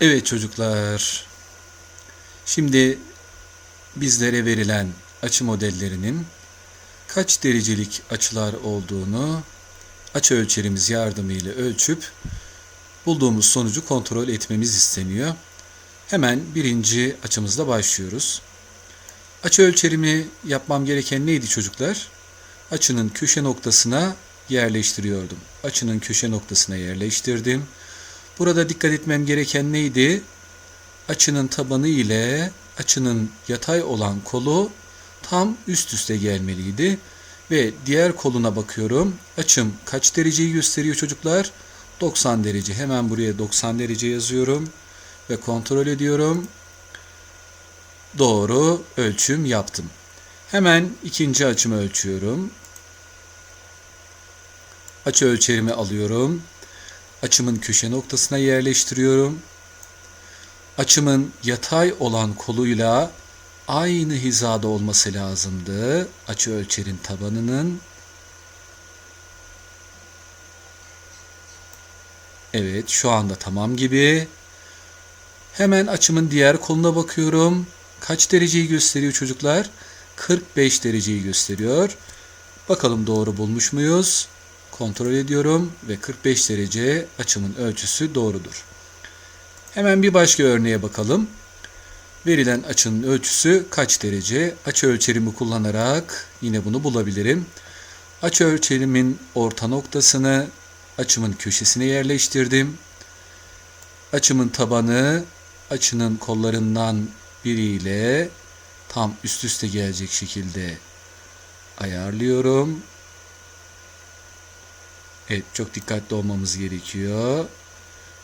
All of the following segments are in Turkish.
Evet çocuklar. Şimdi bizlere verilen açı modellerinin kaç derecelik açılar olduğunu açı ölçerimiz yardımıyla ölçüp bulduğumuz sonucu kontrol etmemiz isteniyor. Hemen birinci açımızla başlıyoruz. Açı ölçerimi yapmam gereken neydi çocuklar? Açının köşe noktasına yerleştiriyordum. Açının köşe noktasına yerleştirdim. Burada dikkat etmem gereken neydi? Açının tabanı ile açının yatay olan kolu tam üst üste gelmeliydi. Ve diğer koluna bakıyorum. Açım kaç dereceyi gösteriyor çocuklar? 90 derece. Hemen buraya 90 derece yazıyorum ve kontrol ediyorum. Doğru ölçüm yaptım. Hemen ikinci açımı ölçüyorum. Açı ölçerimi alıyorum. Açımın köşe noktasına yerleştiriyorum. Açımın yatay olan koluyla aynı hizada olması lazımdı. Açı ölçerin tabanının. Evet, şu anda tamam gibi. Hemen açımın diğer koluna bakıyorum. Kaç dereceyi gösteriyor çocuklar? 45 dereceyi gösteriyor. Bakalım doğru bulmuş muyuz? Kontrol ediyorum ve 45 derece açımın ölçüsü doğrudur. Hemen bir başka örneğe bakalım. Verilen açının ölçüsü kaç derece? Açı ölçerimi kullanarak yine bunu bulabilirim. Açı ölçerimin orta noktasını açımın köşesine yerleştirdim. Açımın tabanı açının kollarından biriyle tam üst üste gelecek şekilde ayarlıyorum. Evet çok dikkatli olmamız gerekiyor.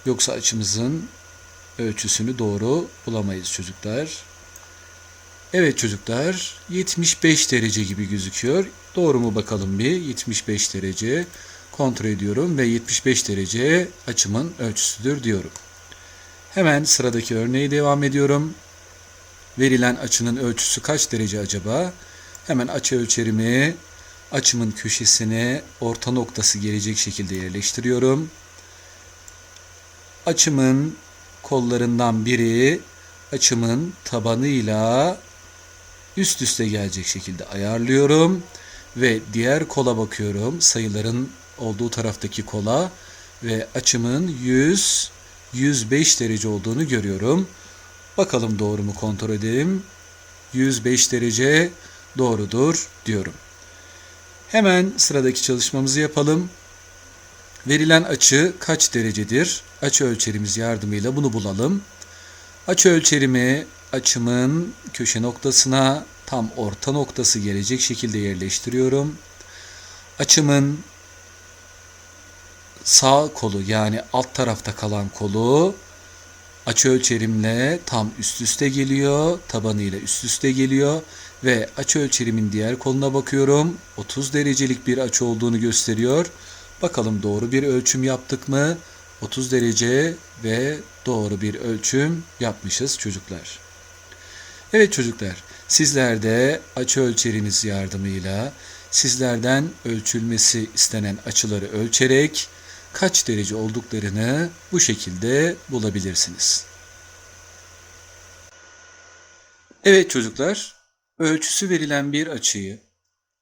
Yoksa açımızın ölçüsünü doğru bulamayız çocuklar. Evet çocuklar 75 derece gibi gözüküyor. Doğru mu bakalım bir 75 derece kontrol ediyorum ve 75 derece açımın ölçüsüdür diyorum. Hemen sıradaki örneği devam ediyorum. Verilen açının ölçüsü kaç derece acaba? Hemen açı ölçerimi açımın köşesine orta noktası gelecek şekilde yerleştiriyorum. Açımın kollarından biri açımın tabanıyla üst üste gelecek şekilde ayarlıyorum ve diğer kola bakıyorum. Sayıların olduğu taraftaki kola ve açımın 100 105 derece olduğunu görüyorum. Bakalım doğru mu kontrol edelim. 105 derece doğrudur diyorum. Hemen sıradaki çalışmamızı yapalım. Verilen açı kaç derecedir? Açı ölçerimiz yardımıyla bunu bulalım. Açı ölçerimi açımın köşe noktasına tam orta noktası gelecek şekilde yerleştiriyorum. Açımın sağ kolu yani alt tarafta kalan kolu açı ölçerimle tam üst üste geliyor. Tabanıyla üst üste geliyor ve açı ölçerimin diğer koluna bakıyorum. 30 derecelik bir açı olduğunu gösteriyor. Bakalım doğru bir ölçüm yaptık mı? 30 derece ve doğru bir ölçüm yapmışız çocuklar. Evet çocuklar, sizler de açı ölçeriniz yardımıyla sizlerden ölçülmesi istenen açıları ölçerek kaç derece olduklarını bu şekilde bulabilirsiniz. Evet çocuklar, ölçüsü verilen bir açıyı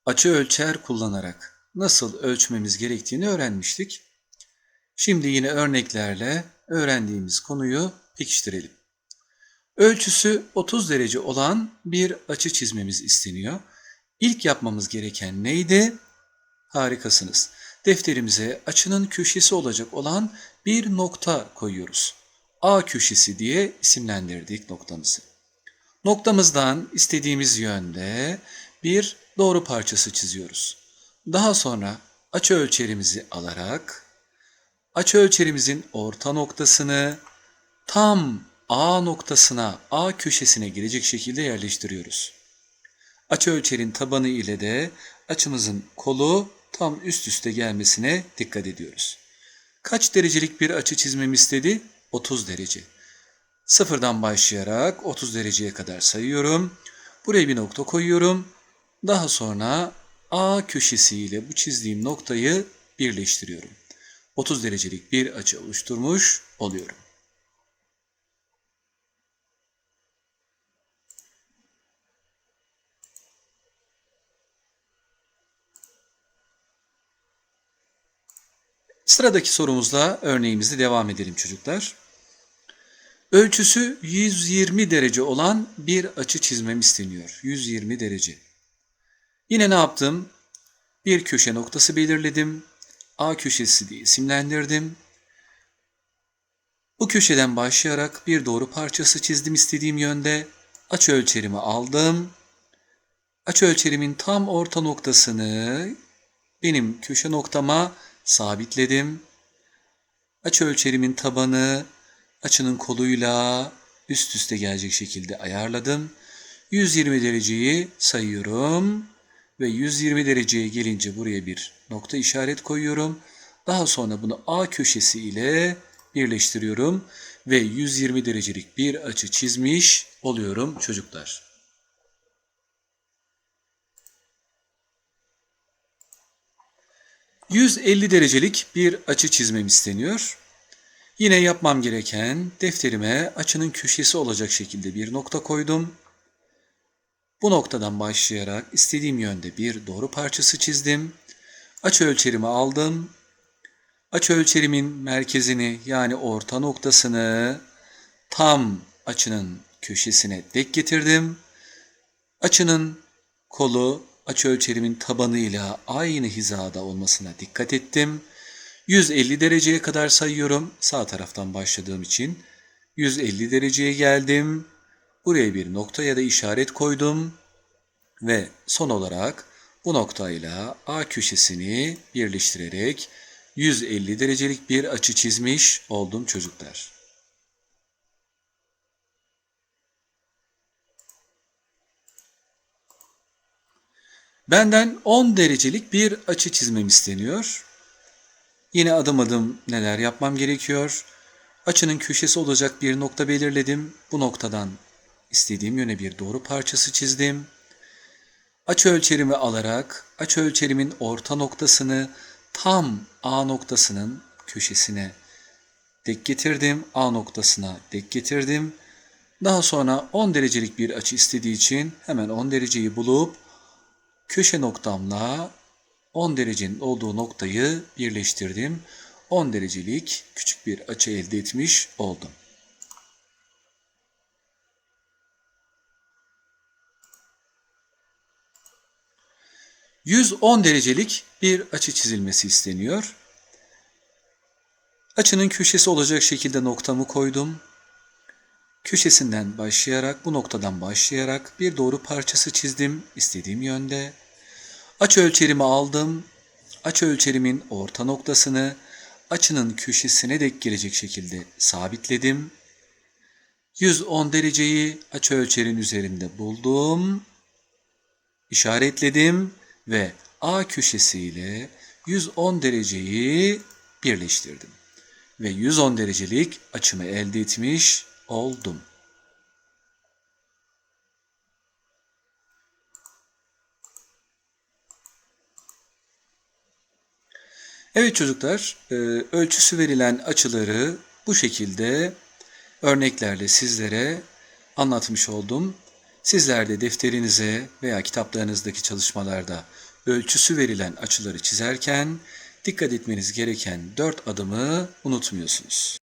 açı ölçer kullanarak nasıl ölçmemiz gerektiğini öğrenmiştik. Şimdi yine örneklerle öğrendiğimiz konuyu pekiştirelim. Ölçüsü 30 derece olan bir açı çizmemiz isteniyor. İlk yapmamız gereken neydi? Harikasınız. Defterimize açının köşesi olacak olan bir nokta koyuyoruz. A köşesi diye isimlendirdik noktamızı. Noktamızdan istediğimiz yönde bir doğru parçası çiziyoruz. Daha sonra açı ölçerimizi alarak açı ölçerimizin orta noktasını tam A noktasına, A köşesine gelecek şekilde yerleştiriyoruz. Açı ölçerin tabanı ile de açımızın kolu tam üst üste gelmesine dikkat ediyoruz. Kaç derecelik bir açı çizmemi istedi? 30 derece. Sıfırdan başlayarak 30 dereceye kadar sayıyorum. Buraya bir nokta koyuyorum. Daha sonra A köşesiyle bu çizdiğim noktayı birleştiriyorum. 30 derecelik bir açı oluşturmuş oluyorum. Sıradaki sorumuzla örneğimizi devam edelim çocuklar. Ölçüsü 120 derece olan bir açı çizmem isteniyor. 120 derece. Yine ne yaptım? Bir köşe noktası belirledim. A köşesi diye isimlendirdim. Bu köşeden başlayarak bir doğru parçası çizdim istediğim yönde. Açı ölçerimi aldım. Açı ölçerimin tam orta noktasını benim köşe noktama sabitledim. Açı ölçerimin tabanı açının koluyla üst üste gelecek şekilde ayarladım. 120 dereceyi sayıyorum ve 120 dereceye gelince buraya bir nokta işaret koyuyorum. Daha sonra bunu A köşesi ile birleştiriyorum ve 120 derecelik bir açı çizmiş oluyorum çocuklar. ...150 derecelik bir açı çizmem isteniyor. Yine yapmam gereken defterime açının köşesi olacak şekilde bir nokta koydum. Bu noktadan başlayarak istediğim yönde bir doğru parçası çizdim. Açı ölçerimi aldım. Açı ölçerimin merkezini yani orta noktasını tam açının köşesine denk getirdim. Açının kolu açı ölçerimin tabanıyla aynı hizada olmasına dikkat ettim. 150 dereceye kadar sayıyorum. Sağ taraftan başladığım için 150 dereceye geldim. Buraya bir nokta ya da işaret koydum ve son olarak bu noktayla A köşesini birleştirerek 150 derecelik bir açı çizmiş oldum çocuklar. Benden 10 derecelik bir açı çizmem isteniyor. Yine adım adım neler yapmam gerekiyor? Açının köşesi olacak bir nokta belirledim. Bu noktadan istediğim yöne bir doğru parçası çizdim. Açı ölçerimi alarak açı ölçerimin orta noktasını tam A noktasının köşesine dek getirdim. A noktasına dek getirdim. Daha sonra 10 derecelik bir açı istediği için hemen 10 dereceyi bulup köşe noktamla 10 derecenin olduğu noktayı birleştirdim. 10 derecelik küçük bir açı elde etmiş oldum. ...110 derecelik bir açı çizilmesi isteniyor. Açının köşesi olacak şekilde noktamı koydum. Köşesinden başlayarak, bu noktadan başlayarak bir doğru parçası çizdim istediğim yönde. Açı ölçerimi aldım. Açı ölçerimin orta noktasını açının köşesine dek gelecek şekilde sabitledim. 110 dereceyi açı ölçerin üzerinde buldum. İşaretledim ve A köşesi ile 110 dereceyi birleştirdim. Ve 110 derecelik açımı elde etmiş oldum. Evet çocuklar, e, ölçüsü verilen açıları bu şekilde örneklerle sizlere anlatmış oldum. Sizler de defterinize veya kitaplarınızdaki çalışmalarda ölçüsü verilen açıları çizerken dikkat etmeniz gereken dört adımı unutmuyorsunuz.